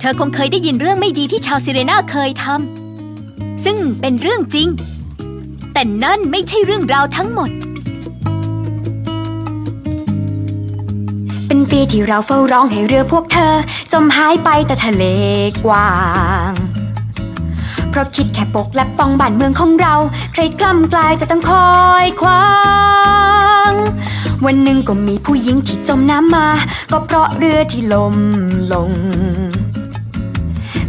เธอคงเคยได้ยินเรื่องไม่ดีที่ชาวซิเรนาเคยทำซึ่งเป็นเรื่องจริง แต่นั่นไม่ใช่เรื่องราวทั้งหมด เป็นปีที่เราเฝ้าร้องให้เรือพวกเธอ จมหายไปแต่ทะเลกว้างเพราะคิดแค่ปกและป้องบ้านเมืองของเรา ใครกล้ำกลายจะต้องคอยควา วันหนึ่งก็มีผู้หญิงที่จมน้ำมา ก็เพราะเรือที่ล่มลง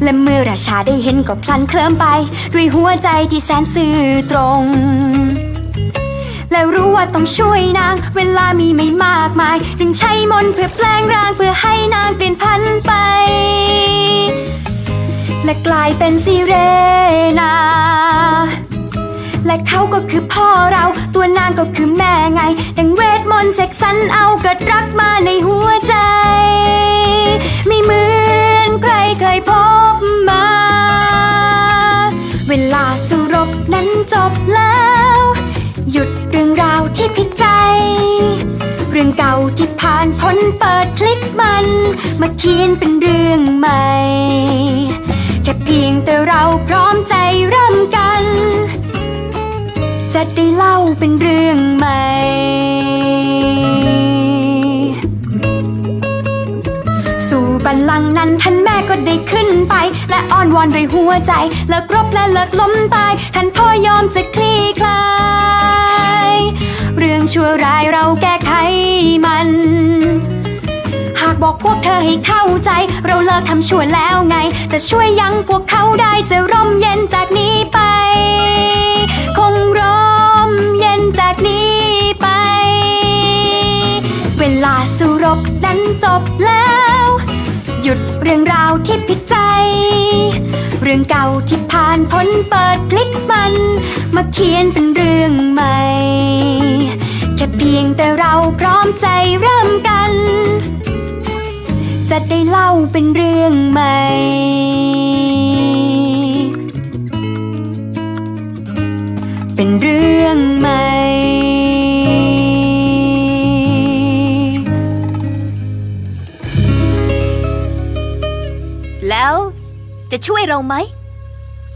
และเมื่อราชาได้เห็นก็พลันเคลิ้มไป ด้วยหัวใจที่แสนซื่อตรง แล้วรู้ว่าต้องช่วยนาง เวลามีไม่มากมาย จึงใช้มนเพื่อแปลงร่างเพื่อให้นางเปลี่ยนพันไป และกลายเป็นซีเรนา และเขาก็คือพ่อเรา ตัวนางก็คือแม่ไง ดังเวทมนต์เสกสรรเอาเกิดรักมาในหัวใจ ไม่เหมือนใครเคยพบมา เวลาสู้รบนั้นจบแล้ว หยุดเรื่องราวที่ผิดใจ เรื่องเก่าที่ผ่านพ้นเปิดคลิกมัน มาเขียนเป็นเรื่อง ได้เล่าเป็นเรื่องใหม่ สู่บัลลังก์นั้นท่านแม่ก็ได้ขึ้นไป และอ้อนวอนด้วยหัวใจ เลิกรบและเลิกล้มตาย ท่านพ่อยอมจะคลี่คลาย เรื่องชั่วร้ายเราแก้ไขมัน หากบอกพวกเธอให้เข้าใจ เราเลิกทำชั่วแล้วไง จะช่วยยังพวกเขาได้จะร่มเย็นจากนี้ันจบแล้ว หยุดเรื่องราวที่ผิดใจ เรื่องเก่าที่ผ่านพ้นเปิดพลิกมัน มาเขียนเป็นเรื่องใหม่ แค่เพียงแต่เราพร้อมใจเริ่มกัน จะได้เล่าเป็นเรื่องใหม่ แล้วจะช่วยเราไหม